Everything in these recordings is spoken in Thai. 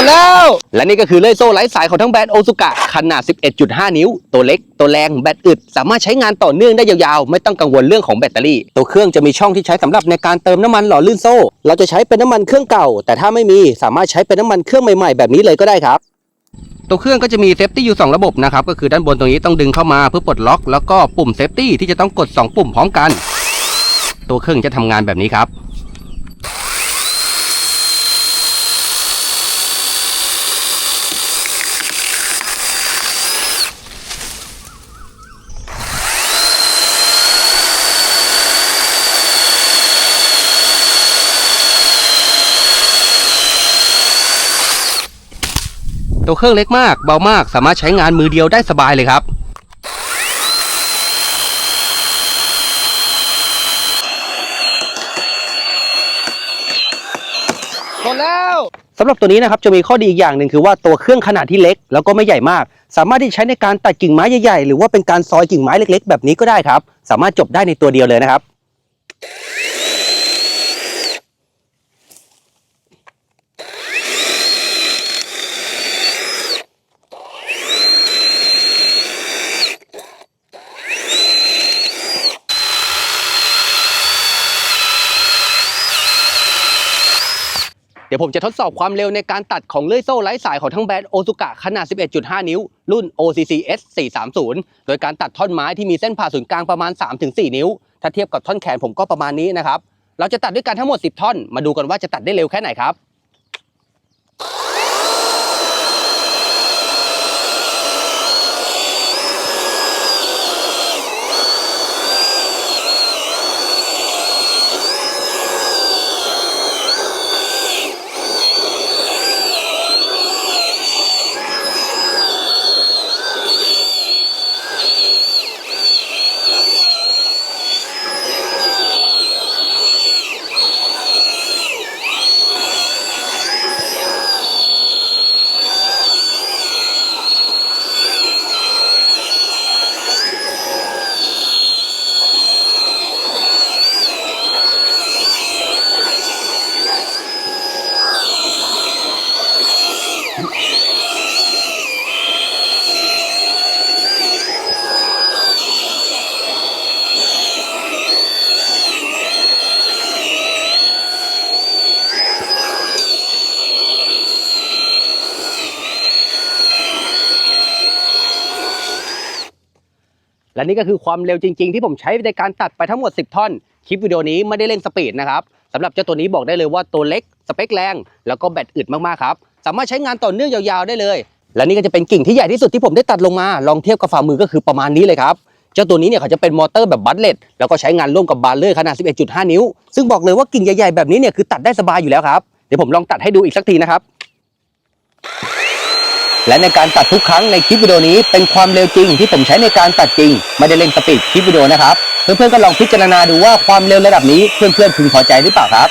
นแล้ว และนี่ก็คือเลื่อยโซ่ไร้สายของทั้งแบรนด์โอซุกะขนาด 11.5 นิ้ว ตัวเล็ก ตัวแรง แบตอึด สามารถใช้งานต่อเนื่องได้ยาวๆ ไม่ต้องกังวลเรื่องของแบตเตอรี่ ตัวเครื่องจะมีช่องที่ใช้สำหรับในการเติมน้ำมันหล่อลื่นโซ่ เราจะใช้เป็นน้ำมันเครื่องเก่า แต่ถ้าไม่มีสามารถใช้เป็นน้ำมันเครื่องใหม่ๆ แบบนี้เลยก็ได้ครับตัวเครื่องก็จะมีเซฟตี้อยู่ 2 ระบบนะครับ ก็คือด้านบนตรงนี้ต้องดึงเข้ามาเพื่อปลดล็อก แล้วก็ปุ่มเซฟตี้ที่จะต้องกด 2 ปุ่มพร้อมกัน ตัวเครื่องจะทำงานแบบนี้ครับ ตัวเครื่องเล็กมาก เบามาก สามารถใช้งานมือเดียวได้สบายเลยครับหมดแล้วสำหรับตัวนี้นะครับจะมีข้อดีอีกอย่างหนึ่งคือว่าตัวเครื่องขนาดที่เล็ก แล้วก็ไม่ใหญ่มาก สามารถที่จะใช้ในการตัดกิ่งไม้ใหญ่ๆ หรือว่าเป็นการซอยกิ่งไม้เล็กๆ แบบนี้ก็ได้ครับ สามารถจบได้ในตัวเดียวเลยนะครับ เดี๋ยวผมจะทดสอบความเร็วในการตัดของเลื่อยโซ่ไร้สายของทั้งแบรนด์โอซุกะขนาด 11.5 นิ้ว รุ่น OCC S 430โดยการตัดท่อนไม้ที่มีเส้นผ่าศูนย์กลางประมาณ 3-4 นิ้ว ถ้าเทียบกับท่อนแขนผมก็ประมาณนี้นะครับ เราจะตัดด้วยกันทั้งหมด 10 ท่อน มาดูกันว่าจะตัดได้เร็วแค่ไหนครับ และนี่ก็คือความเร็วจริง ๆ ที่ผมใช้ในการตัดไปทั้งหมด 10 ท่อน คลิปวิดีโอนี้ไม่ได้เร่งสปีดนะครับสำหรับเจ้าตัวนี้บอกได้เลยว่าตัวเล็ก สเปคแรง แล้วก็แบตอึดมากๆครับ สามารถใช้งานต่อเนื่องยาวๆได้เลย และนี่ก็จะเป็นกิ่งที่ใหญ่ที่สุดที่ผมได้ตัดลงมา ลองเทียบกับฝ่ามือก็คือประมาณนี้เลยครับ เจ้าตัวนี้เนี่ยเขาจะเป็นมอเตอร์แบบบัตเลตแล้วก็ใช้งานร่วมกับบาร์เลอร์ขนาด 11.5 นิ้ว ซึ่งบอกเลยว่ากิ่งใหญ่ๆแบบนี้เนี่ยคือตัดได้สบายอยู่แล้วครับ เดี๋ยวผมลองตัดให้ดูอีกสักทีนะครับ และในการตัดทุกครั้งในคลิปวิดีโอนี้เป็นความเร็วจริงที่ผมใช้ในการตัดจริง ไม่ได้เล่นสปีดคลิปวิดีโอนะครับ เพื่อนๆก็ลองพิจารณาดูว่าความเร็วระดับนี้เพื่อนๆพึงพอใจหรือเปล่าครับ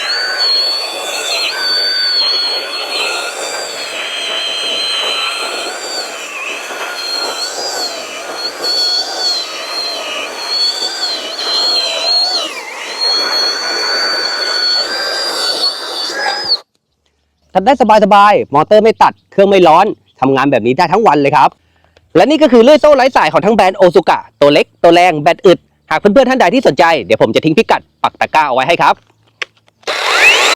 ทำได้สบายๆ มอเตอร์ไม่ตัด เครื่องไม่ร้อน ทำงานแบบนี้ได้ทั้งวันเลยครับ และนี่ก็คือเลื่อยโซ่ไร้สายของทั้งแบรนด์โอซุกะตัวเล็กตัวแรงแบตอึดหากเพื่อนๆท่านใดที่สนใจเดี๋ยวผมจะทิ้งพิกัดปักตะกร้าเอาไว้ให้ครับ